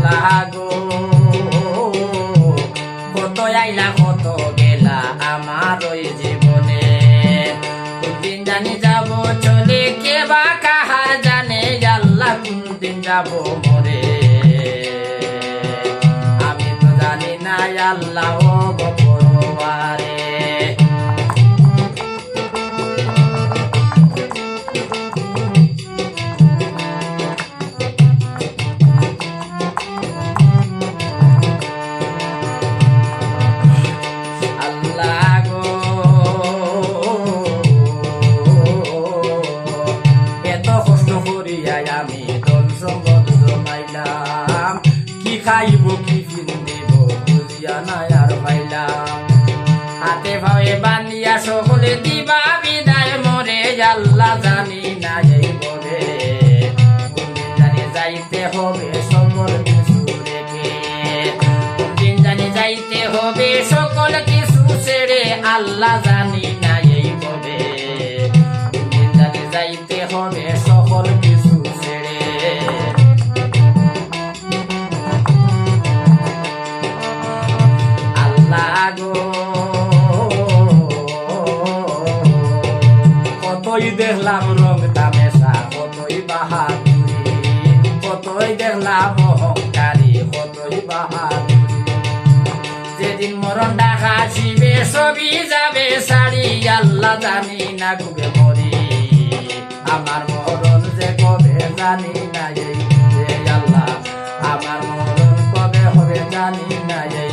আল্লাহ গো কত আইলা, কত গেলা আমার ওই জীবনে। কোনদিন জানি যাব চলে, কে বা কাহার জানে, আল্লাহ কোনদিন যাব মরে। আমি তো জানি না আল্লাহ আল্লাহ এত কষ্ট করিয়া আমি ধন সম্পদ জমাইলাম। কি খাইব, কি কিনব আর পাইলাম। হাতে ভাবে বান্ধিয়া সকলে দিবা বিদায়, মরে আল্লাহ জানি না বলে। কোনদিন জানি যাইতে হবে সকল আল্লাহ জানি জানি যাইতে হবে সকল কিছু ছেড়ে। আল্লাহ গো, কতই দেখলাম রং তামেশা, কতই বাহাদুরি, কতই দেখলাম অহংকারী, কতই বাহাদুরি। যেদিন মরণ ডাকা সবই যাবে সারি আল্লাহ জানি না গুবে মরি। আমার মরণ যে কবে জানি না এই আল্লাহ। আমার মরণ কবে হবে জানি না এই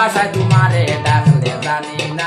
ভাষায় তোমারে ডাকলে জানি না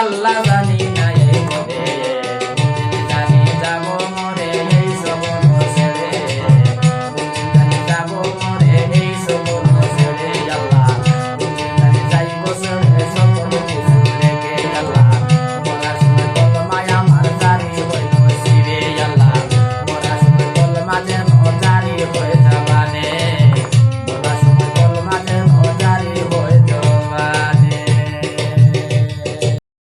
আল্লাহ জানি না।